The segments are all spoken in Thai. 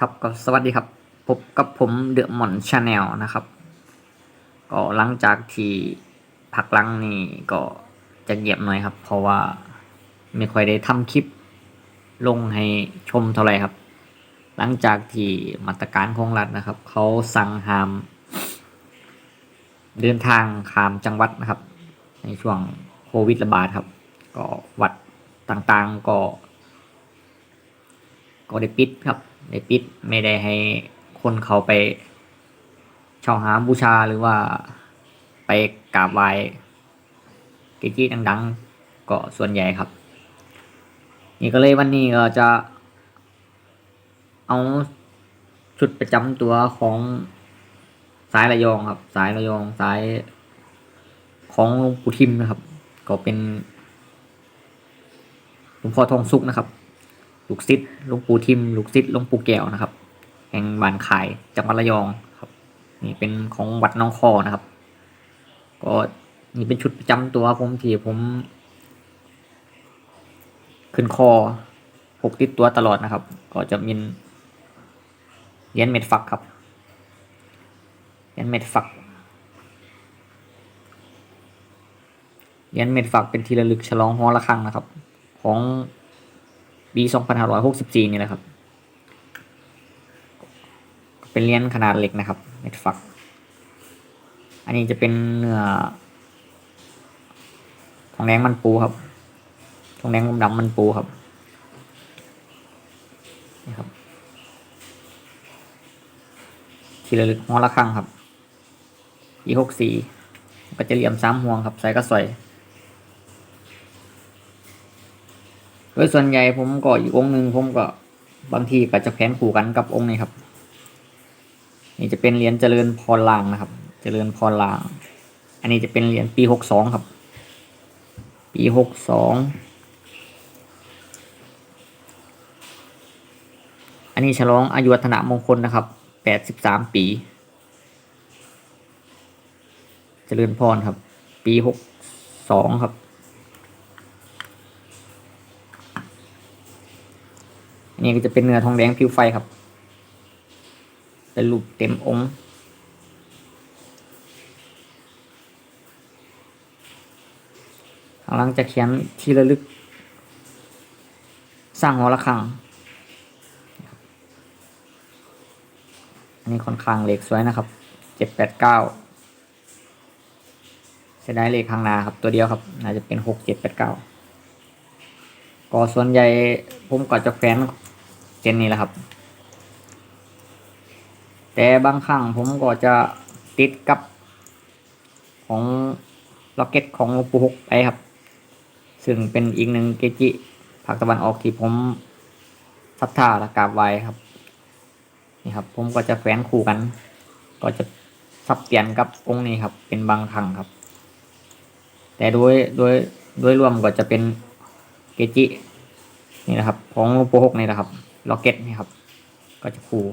ครับก็สวัสดีครับพบกับผมเดอะมอนชาแนลนะครับ ก็หลังจากที่พักลังนี่ก็จะเงียบหน่อยครับ เพราะว่าไม่ค่อยได้ทำคลิปลงให้ชมเท่าไหร่ครับ หลังจากที่มาตรการของรัฐนะครับเขาสั่งห้าม เดินทางข้ามจังหวัดนะครับ ในช่วงโควิดระบาดครับ ก็วัดต่างๆก็ ก็ได้ปิดครับ ได้ปิดไม่ได้ให้คนเขาไปเช่าหาบูชาหรือว่าไปกราบไหว้เกจิดังๆ ก็ส่วนใหญ่ครับ นี่ก็เลยวันนี้ก็จะ เอาชุดประจำตัวของสายระยองครับ สายระยองสายของหลวงปู่ทิมนะครับ ก็เป็นหลวงพ่อทองสุกนะครับ ลูกศิษย์หลวงปู่ทิมลูกศิษย์หลวงปู่แก้วนะครับ แห่งบ้านขายจังหวัดระยองครับ นี่เป็นของวัดน้องคอนะครับ ก็นี่เป็นชุดประจำตัวผมที่ผม ขึ้นคอพกติดตัวตลอดนะครับ ก็จะมีเหรียญเม็ดฟักครับเหรียญเม็ดฟักเหรียญเม็ดฟักเป็นที่ระลึกฉลองหอระฆังนะครับ ของ ปี2564นี่แหละครับ เป็นเหรียญขนาดเล็กนะครับเม็ดฟัก อันนี้จะเป็นเนื้อทองแดงมันปูครับทองแดงดำมันปูครับนี่ครับทีละลึกหัวละครังครับอีหกสี่ก็จะเหลี่ยมซ้ำห่วงครับใส่กระสวย โดยส่วนใหญ่ผมก็อีกองค์หนึ่งผมก็บางทีก็จะแผนคู่กันกับองค์นี้ครับ นี่จะเป็นเหรียญเจริญพรลางนะครับ เจริญพรลาง อันนี้จะเป็นเหรียญปีหกสองครับ ปีหกสองอันนี้ฉลองอายุวัฒนมงคลนะครับแปดสิบสามปี เจริญพรครับ ปีหกสองครับ อันนี้ก็จะเป็นเนื้อทองแดงผิวไฟครับ เป็นรูปเต็มองค์ข้างหลังจะเขียนที่ระลึก สร้างหอระฆัง อันนี้ค่อนข้างเหล็กสวยนะครับ เจ็ดแปดเก้าเสียดายเลขข้างหน้าครับตัวเดียวครับน่าจะเป็นหกเจ็ดแปดเก้าก็ส่วนใหญ่ผมก็จะแฟน เจนนี้แหละครับ แต่บางครั้งผมก็จะติดกับของล็อกเก็ตของหลวงปู่หกไปครับ ซึ่งเป็นอีกหนึ่งเกจิภาคตะวันออกที่ผมศรัทธาและกราบไหว้ครับ นี่ครับ ผมก็จะแฝนคู่กัน ก็จะสับเปลี่ยนกับองค์นี้ครับ เป็นบางครั้งครับ แต่โดยโดยโดยรวมก็จะเป็นเกจินี่นะครับ ของหลวงปู่หกนี่แหละครับ ล็อกเก็ตนี่ครับ ก็จะคู่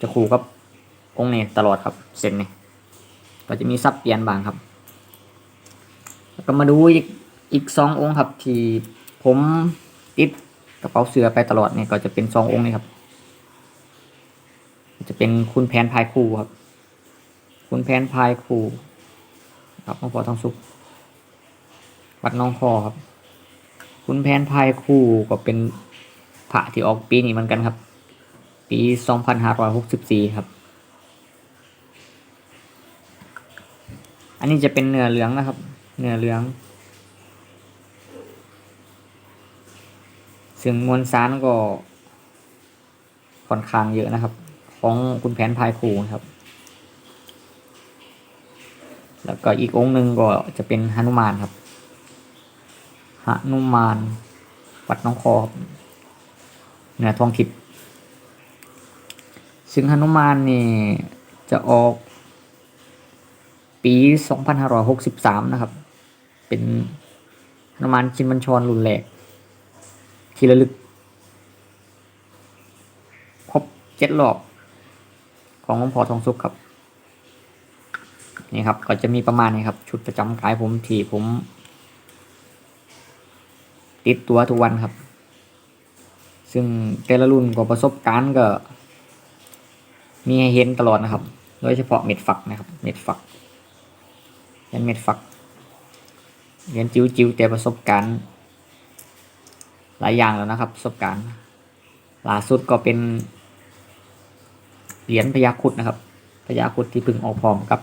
จะคู่กับองค์นี้ตลอดครับ เส้นนี่ก็จะมีซับเปลี่ยนบางครับ แล้วก็มาดูอีกอีกสององค์ครับ ที่ผมติดกระเป๋าเสือไปตลอดเนี่ยก็จะเป็นสององค์นี้ครับ จะเป็นคุณแผนพายคู่ครับ คุณแผนพายคู่ครับหลวงพ่อทองสุขวัดน้องคอครับ คุณแผนพายคู่ก็เป็น พระที่ออกปีนี้เหมือนกันครับ ปีสองพันห้าร้อยหกสิบสี่ครับ อันนี้จะเป็นเนื้อเหลืองนะครับ เนื้อเหลืองซึ่งมวลสารก็ค่อนข้างเยอะนะครับ ของคุณแผนพายคูครับ แล้วก็อีกองค์หนึ่งก็จะเป็นหนุมานครับหนุมาน วัดน้องคอครับ นือทองทิพย์ซึ่งหนุมานนี่จะออกปี 2563 นะครับ เป็นหนุมานชินบัญชรรุ่นแรก ที่ระลึก ครบเจ็ดรอบ ของหลวงพ่อทองสุขครับ นี่ครับ ก็จะมีประมาณนี้ครับ ชุดประจำกายผมที่ผม ติดตัวทุกวันครับ ซึ่งแต่ละรุ่นก็ประสบการณ์ก็ มีให้เห็นตลอดนะครับ โดยเฉพาะเม็ดฝักนะครับ เม็ดฝักเป็นเม็ดฝักเรียนจิ้วจิวๆแต่ประสบการณ์ หลายอย่างแล้วนะครับ ประสบการณ์ล่าสุดก็เป็นเหรียญพญาคุดนะครับพญาคุดที่พึ่งออกพร้อมกับ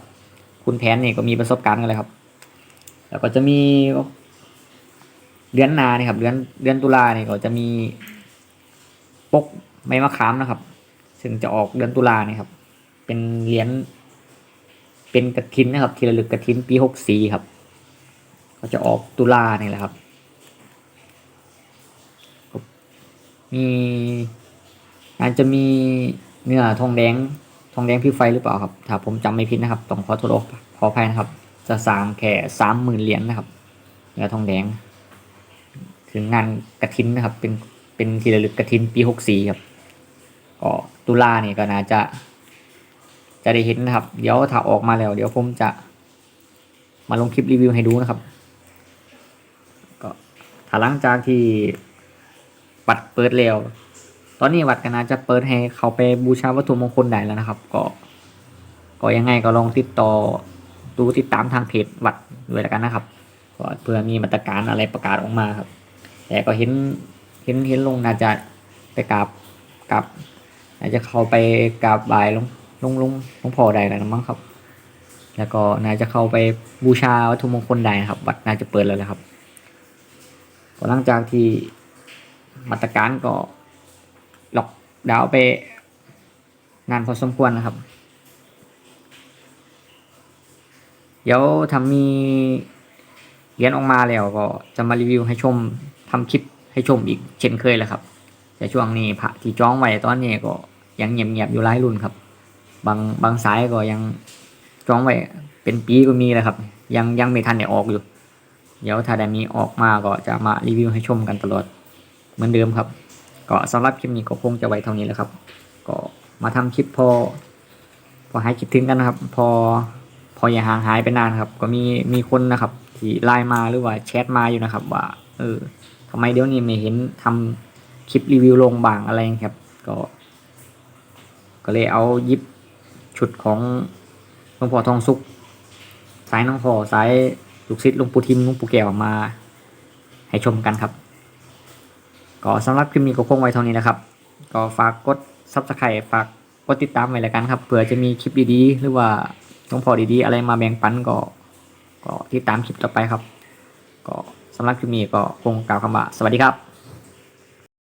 คุณแผนนี่ก็มีประสบการณ์กันเลยครับ แล้วก็จะมีเดือนนาเนี่ยครับเดือนเดือนตุลาเนี่ยก็จะมี ปกไม้มะขามนะครับ ซึ่งจะออกเดือนตุลาเนี่ยครับ เป็นเหรียญเป็นกระถินนะครับ ทีละลึกกระถินปีหกสี่ครับ ก็จะออกตุลาเนี่ยแหละครับ มีอาจจะมีเนื้อทองแดงทองแดงพิวไฟหรือเปล่าครับ ถ้าผมจำไม่ผิดนะครับ ต้องขอโทษขออภัยนะครับ จะสางแค่สามหมื่นเหรียญนะครับ เนื้อทองแดง ถึงงานกระถินนะครับ เป็น เป็นทีละลึกกระถินปีหกสี่ครับก็ตุลาเนี่ยก็น่าจะ จะได้เห็นนะครับ เดี๋ยวถ้าออกมาแล้ว เดี๋ยวผมจะมาลงคลิปรีวิวให้ดูนะครับก็ถ้าหลังจากที่วัดเปิดแล้ว ตอนนี้วัดก็น่าจะเปิดให้เขาไปบูชาวัตถุมงคลได้แล้วนะครับ ก็ ก็ยังไงก็ลองติดต่อดูติดตามทางเพจวัดด้วยแล้วกันนะครับเพื่อมีมาตรการอะไรประกาศออกมาครับ แต่ก็เห็น เห็นเห็นลงน่าจะไปกราบกราบน่าจะเข้าไปกราบบ่ายลงลงลงลงพ่อใดแล้วนะมั้งครับ แล้วก็น่าจะเข้าไปบูชาวัตถุมงคลใดนะครับวัดน่าจะเปิดแล้วแหละครับก็หลังจากที่มาตรการก็ล็อกดาวไปนานพอสมควรนะครับ เดี๋ยวทำมีเหรียญออกมาแล้วก็จะมารีวิวให้ชมทำคลิป ให้ชมอีกเช่นเคยแหละครับ แต่ช่วงนี้พระที่จ้องไว้ตอนนี้ก็ยังเงียบๆอยู่หลายรุ่นครับ บางบางสายก็ยังจ้องไว้เป็นปีก็มีแหละครับ ยังยังไม่ทันได้ออกอยู่ เดี๋ยวถ้าได้มีออกมาก็จะมารีวิวให้ชมกันตลอดเหมือนเดิมครับ ก็สำหรับคลิปนี้ก็คงจะไว้เท่านี้แหละครับ ก็มาทำคลิปพอ พอหายคิดถึงกันนะครับ พอพออย่าห่างหายไปนานครับ ก็มีมีคนนะครับ ที่ไลน์มาหรือว่าแชทมาอยู่นะครับ ว่า เออ ทำไมเดี๋ยวนี้ไม่เห็นทำคลิปรีวิวลงบางอะไรครับ ก็ ก็เลยเอายิบชุดของหลวงพ่อทองสุกสายน้องพ่อสายลูกศิษย์หลวงปู่ทิมหลวงปู่แก้วมา ให้ชมกันครับ ก็สำหรับคลิปนี้ก็คงไว้เท่านี้นะครับ ก็ฝากกด subscribe ฝากกดติดตามไว้แล้วกันครับเผื่อจะมีคลิปดีๆ หรือว่าหลวงพ่อดีๆ อะไรมาแบ่งปันก็ ก็ติดตามคลิปต่อไปครับ ก็ สำหรับคลิปนี้ก็คงกล่าวคำว่าสวัสดีครับ